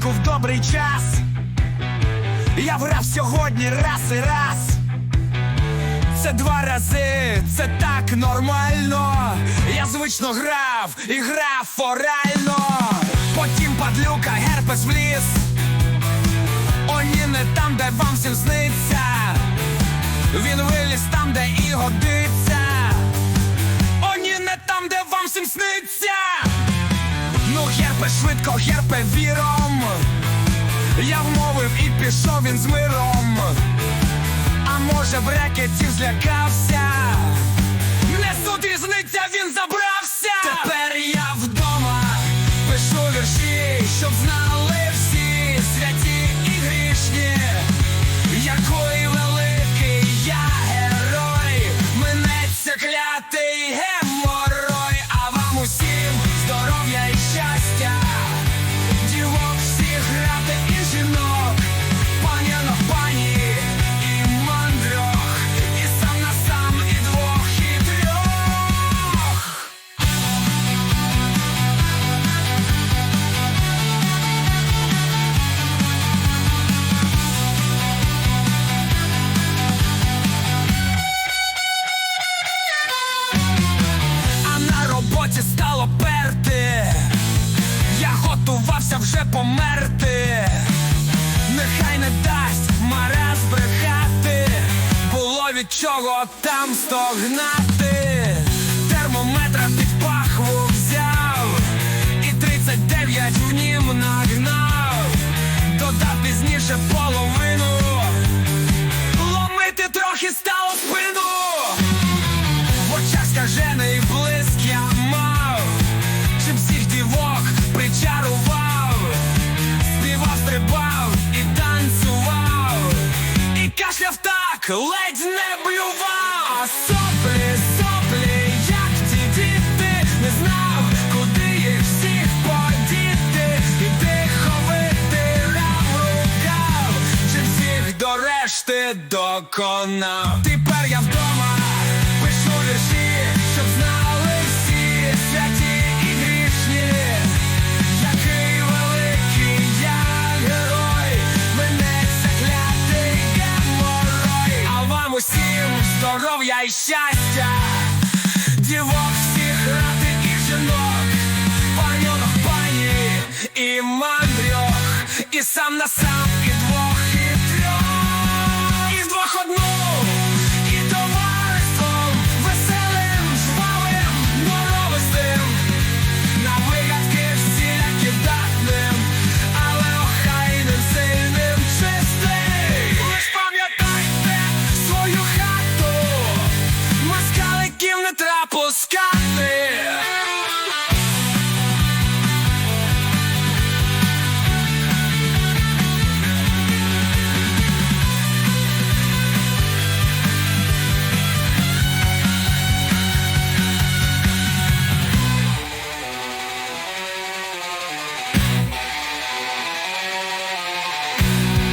жінку в добрий час. Я грав сьогодні раз і раз. Це два рази, це так нормально. Я звично грав і грав форально. Потім падлюка, герпес в ліс. О, ні, не там, де вам всім сниться. Він виліз там, де і годиться. О, ні, не там, де вам всім сниться. Герпе швидко, герпе віром. Я вмовив і пішов він з миром. А може в рекетів злякався. Не суд різниця, роботі стало перти. Я готувався вже померти. Нехай не дасть мара збрехати, було від чого там стогнати. Термометра під пахву взяв, і 39 в нім нагнав, додав пізніше половину, ледь не блював. Соплі, соплі, як ті діти, не знав, куди їх всіх подіти, і тихо витирав рукав, чи всіх до решти доконав. Тепер я вдома здоров'я і щастя, дівок всіх рати і жінок, паньонок, пані і мандрьох, і сам на сам,